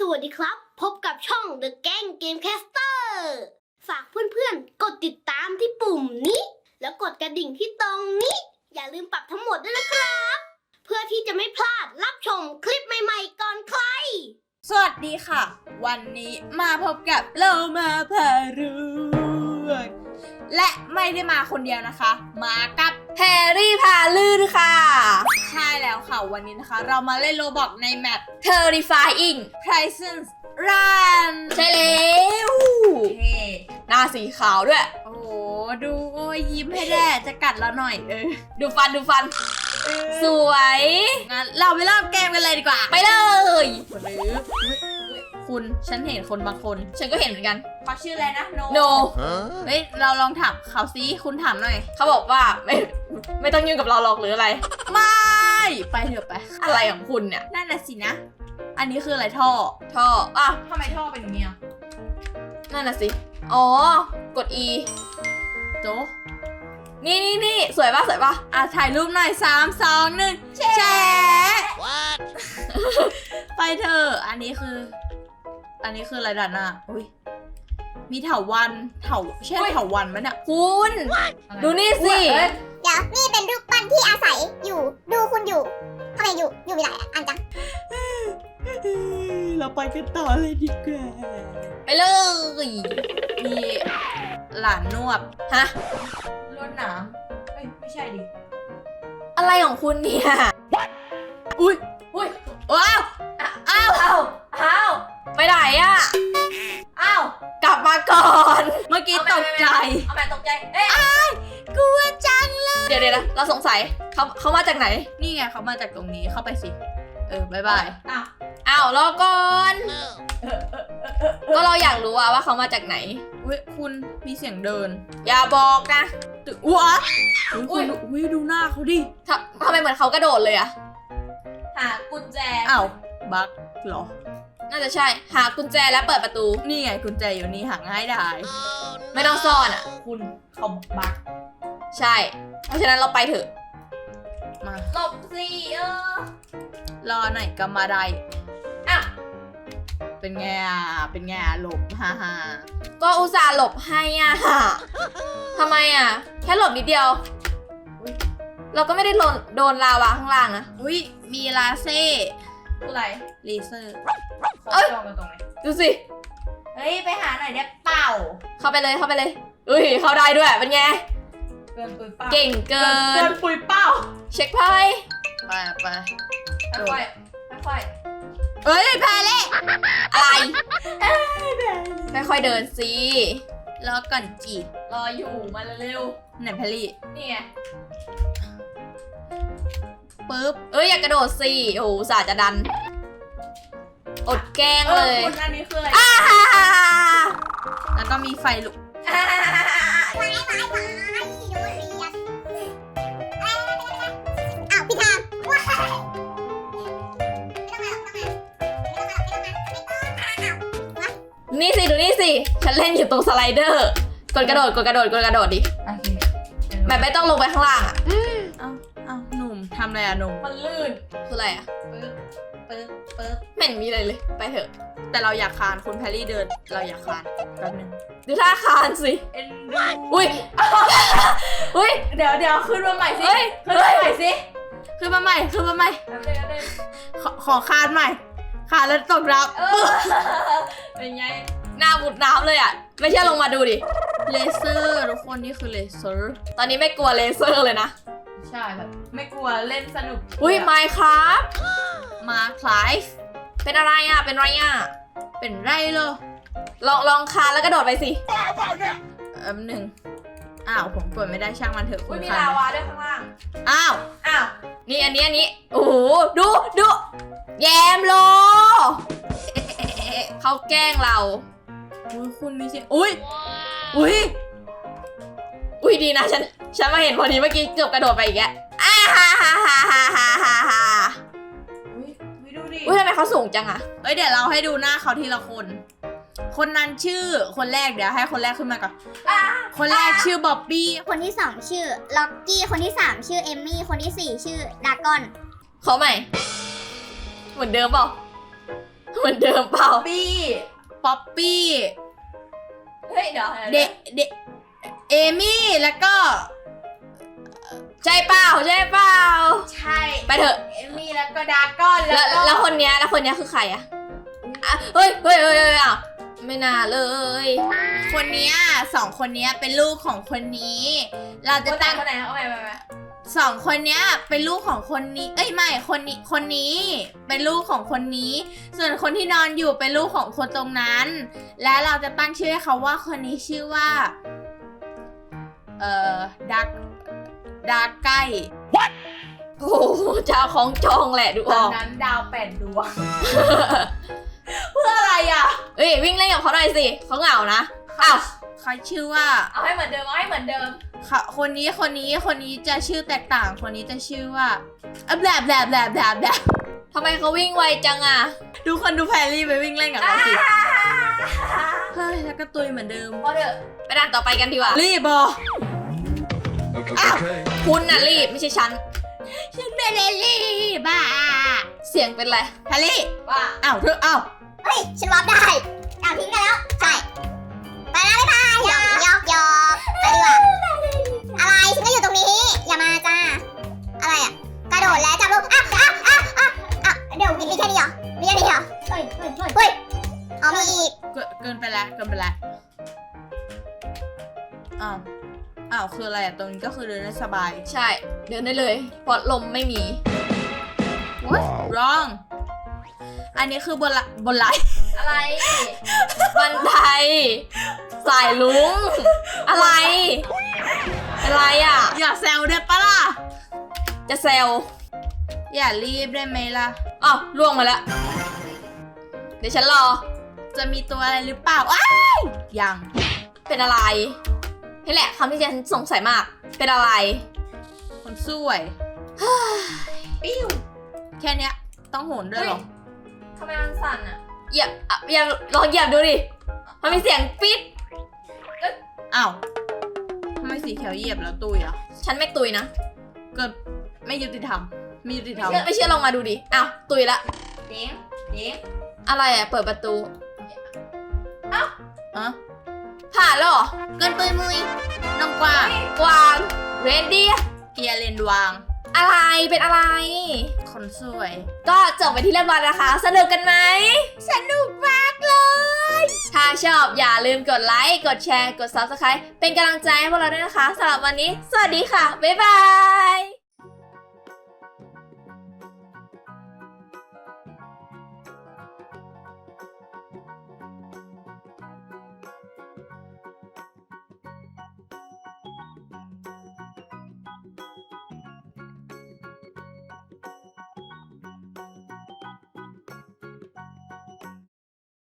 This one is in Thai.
สวัสดีครับ พบกับช่อง The Gang Gamecaster ฝากเพื่อนๆ กดติดตามที่ปุ่มนี้ แล้วกดกระดิ่งที่ตรงนี้ อย่าลืมปรับทั้งหมดด้วยนะครับ เพื่อที่จะไม่พลาดรับชมคลิปใหม่ๆก่อนใคร สวัสดีค่ะ วันนี้มาพบกับเรามาพารู วยและไม่ได้มาคนเดียวนะคะ มากับแพรรี่พาลื่นค่ะ ใช่แล้วค่ะ วันนี้นะคะ เรามาเล่นโรบอกในแมป Terrifying Presence Run ใช่แล้วเท่หน้าสีขาวด้วย โอ้โห ดูโอ้ยยิ้มให้แด้จะกัดแล้วหน่อยเออ ดูฟันดูฟัน สวย งั้นเราไปเริ่มเกมกันเลยดีกว่า ไปเลยหรือ คุณ ฉันเห็นคนบางคน ฉันก็เห็นเหมือนกัน เขาชื่ออะไรนะโนโนเฮ้ยเราลองถามเขาซิคุณถามหน่อยเขาบอกว่าไม่ไม่ต้องยุ่งกับเราหรอกหรืออะไร ไม่ไปเถอะไป อะไรของคุณเนี่ยนั่นน่ะสินะ อันนี้คืออะไรท่อ ท่ออะทำไมท่อเป็นอย่างนี้อะนั่นน่ะสิ อ๋อ กด E โจนี่นี่นี่สวยปะสวยปะอะถ่ายรูปหน่อยสามสองหนึ่งแชร์ไปเถอะ อันนี้คือ อันนี้คืออะไรดันอะอุ้ยมีเถาวันเถาใช่เถาวันมั้ยเนี่ยคุณดูนี่สิเดี๋ยวนี่เป็นรูปปั้นที่อาศัยอยู่ดูคุณอยู่ทำไมอยู่อยู่มีหลายอันจังเราไปกันต่อเลยดีกว่าไปเลยมีหลานนวดฮะรวดหนามเอ้ยไม่ใช่ดิอะไรของคุณเนี่ยอุ้ยอุ้ยว้าวอ้าวอ้าวอ้าว ไปไหนอะอ้าวกลับมาก่อน เมื่อกี้ตกใจ เอาแม่ตกใจ เอ๊ะกลัวจังเลย เดี๋ยวเดี๋ยวนะเราสงสัยเขาเขามาจากไหน นี่ไงเขามาจากตรงนี้เข้าไปสิ เออบายบาย อ้าวอ้าวรอก่อน ก็เราอยากรู้อะว่าเขามาจากไหนเว้ยคุณมีเสียงเดิน อย่าบอกนะตึวะอุ้ยคุณอุ้ยดูหน้าเขาดิทำทำไมเหมือนเขากระโดดเลยอะหากุญแจอ้าวบักเหรอ น่าจะใช่ หากุญแจแล้วเปิดประตู นี่ไงกุญแจอยู่นี่หาง่ายได้ ไม่ต้องซ่อนอะคุณเขาบักใช่ เพราะฉะนั้นเราไปเถอะ มา หลบสิเออ รอหน่อยก็มาได้อ้าวเป็นไงอะ เป็นไงอะหลบฮ่าฮ่าก็อุตส่าห์หลบให้อะทำไมอะ แค่หลบนิดเดียวอุ๊ยเราก็ไม่ได้โดนโดนลาวาข้างล่างนะ อุ้ยมีลาเซ่อะไร เลเซอร์ ขอเอ้ยจองกันตรงไหนดูสิ เฮ้ย ไปหาหน่อยได้เปล่าเข้าไปเลยเข้าไปเลย อุ้ยเข้าได้ด้วยเป็นไง เกินปุยเปล่าเก่งเกิเกินนปุยเปล่าเช็คไพ่ไปไปค่อยๆค่อยเอ้ยแพ้เละอะไรค่อยๆเดินสิรอก่อนจีๆรออยู่มาเร็วไหนแพรรี่ๆนี่ไงปึ๊บเอ้ยอย่ากระโดดสิโอ้โหอุตสาห์จะดัน อดแกล้งเอเลอย คุณอันนี้คืออะไรอ่าแล้วก็มีไฟลุกไว้ไว้ไว้ดูเรียนอ้าวพี่ทามว้ายไม่ต้องมาหรอกไม่ต้องมาไม่ต้องมาไม่ต้องมาไม่ต้องมาอ้าวนี่สิ ดูนี่สิ ฉันเล่นอยู่ตรงสไลเดอร์ กดกระโดด กดกระโดด กดกระโดดดิโอเคแบบไม่ต้องลงไปข้างล่างอะ เอ้าเอ้าหนุ่มทำอะไรอะหนุ่มมันลื่น คืออะไรอะ ปึ๊บปึ๊บปึ๊บไม่เห็นมีอะไรเลย ไปเถอะ แต่เราอยากคานคุณแพรรี่เดิน เราอยากคานแป๊บนึงดูท่าคานสิ เอ็นดูอุ้ย อุ้ย เดี๋ยวเดี๋ยวขึ้นมาใหม่สิเฮ้ยขึ้นมาใหม่สิขึ้นมาใหม่ขึ้นมาใหม่แป๊บนึงแป๊บนึงขอขอคานใหม่ คานแล้วตกน้เออเป็นไงำหน้ามุดน้ำเลยอะ ไม่เชื่อลงมาดูดิ เลเซอร์ทุกคนนี่คือเลเซอร์ ตอนนี้ไม่กลัวเลเซอร์เลยนะ ใช่แบบไม่กลัวเล่นสนุกอุ้ยไมค์ครับ มาคลายเป็นอะไรอะ เป็นไรอะ เป็นไรเลยลองลองคานแล้วกระโดดไปสิเอ็มหนึ่งอ้าวผมกดไม่ได้ช่างมันเถอะคุอุ้ณยมีคาลานวาด้วยข้างล่าง อ้าว อ้าว นี่อันนี้อันนี้โอ้โหดูดูแยมโลเขาแกล้งเราอุ้ยคุณมีเสียงอุ้ยอุ้ยอุ้ยดีนะฉันฉันมาเห็นพอดีเมื่อกี้เกือบกระโดดไปอีกแล้วอ้าฮ่าฮ่าฮ่าฮ่าฮ่าฮ่าฮ่าอุ้ย อุ้ยดูดิอุ้ยทำไมเขาสูงจังอะเอ้ยเดี๋ยวเราให้ดูหน้าเขาทีละคน คนนั้นชื่อคนแรกเดี๋ยวให้คนแรกขึ้นมาก่อนอะคนแรกชื่อบ๊อบบี้ คนที่สองชื่อล็อกกี้ คนที่สามชื่อเอมมี่ คนที่สี่ชื่อดากอน เขาใหม่ เหมือนเดิมเปล่า เหมือนเดิมเปล่า ปี้ป๊อปปี้เฮ้ยเดี๋ยวเดเดเอมี่แล้วก็ ใช่เปล่าใช่เปล่า ใช่ ไปเถอะเอมี่แล้ว ก็ดราก้อนแล้แล้ววก็แล้วคนเนี้ยแล้วคนเนี้ยคือใครอะอะเฮ้ยเฮ้ยเฮ้ยเฮ้ยอะไม่น่าเลย คนเนี้ยสองคนเนี้ยเป็นลูกของคนนี้ เราคจะนไหนตั้งคนไหนเอาไปไปไปสองคนเนี้ยเป็นลูกของคนนี้ เอ้ยไม่คนนี้คนนี้ เป็นลูกของคนนี้ ส่วนคนที่นอนอยู่เป็นลูกของคนตรงนั้น และเราจะตั้งชื่อให้เขาว่าคนนี้ชื่อว่า เอ่อดักดักไก่ What โอ้โหเจ้าของจองแหละดูตออนอก นั้นดาวแปดดวง เพื่ออะไรอะ เอ้ยวิ่งเล่นกับเขาหน่อยสิเขาเหงานะอ้าวเขาชื่อว่าเอาให้เหมือนเดิมเอาให้เหมือนเดิม เขาคนนี้คนนี้คนนี้จะชื่อแตกต่าง คนนี้จะชื่อว่าอะแบบแบบแบบแบบแบบทำไมเขาวิ่งไวจังอะดูคนดูแพรรี่ไปวิ่งเล่นกับเขาสิเฮ้ยแล้วก็ตุยเหมือนเดิม พอเถอะไปด่านต่อไปกันดีกว่ารีบอ Okay. okay. คุณน่ะรีบไม่ใช่ฉัน ฉันไม่ได้รีบอะเสียงเป็นไรแพรรี่ว่าอ้าวเธออ้าวเฮ้ยฉันวาร์ปได้อ้าวทิ้งกันแล้ว ใช่ ไปแล้วบ๊ายบายหยอกหยอกหยอกไปดีกว่า อะไรฉันก็อยู่ตรงนี้ อย่ามาจ้า อะไรอะ กระโดดแล้วจับลูกอะอะอะอะอะเดี๋ยวมีแค่นี้เหรอมีแค่นี้เหรอเฮ้ยเฮ้ยเฮ้ยเฮ้ยเอามีอีกเกินเกินไปแล้วเกินไปแล้วอ้าว อ้าวคืออะไรอะตรงนี้ก็คือเดินได้สบาย ใช่ เดินได้เลยเพราะลมไม่มี Wow. wrong อันนี้คือบนละบนไลน์อะไร บันไดสายลุง อะไร อะไรอะ อย่าแซวได้ปะล่ะ จะแซวอย่ารีบได้ไหมล่ะ อ้าวล่วงมาแล้ว เดี๋ยวฉันรอ จะมีตัวอะไรหรือเปล่าอ้ายยัง เป็นอะไร นี่แหละคำที่ฉันสงสัยมาก เป็นอะไร คนสวยปิ้วแค่เนี้ย ต้องโหนด้วยเหรอทำไมมันสั่นอะเหยียบอะเหยียบลองเหยียบดูดิ มันมีเสียงปิด อ้าวทำไมสีเขียวเหยียบแล้วตุยอะฉันไม่ตุยนะ เกิดไม่ยุติธรรมไม่ยุติธรรม ไม่เชื่อลองมาดูดิ อ้าว ตุยละ เด้งเด้งอะไรอะ เปิดประตู แล้วเหรอ เกินปุยมุยน้องกวางกวางเรนดี้เกียร์เลนวาง อะไรเป็นอะไร คนสวย ก็จบไปที่เรียบร้อยแล้วนะคะ สนุกกันไหม สนุกมากเลย ถ้าชอบอย่าลืมกดไลค์ กดแชร์ กด subscribe เป็นกำลังใจให้พวกเราด้วยนะคะสำหรับวันนี้ สวัสดีค่ะ บ๊ายบาย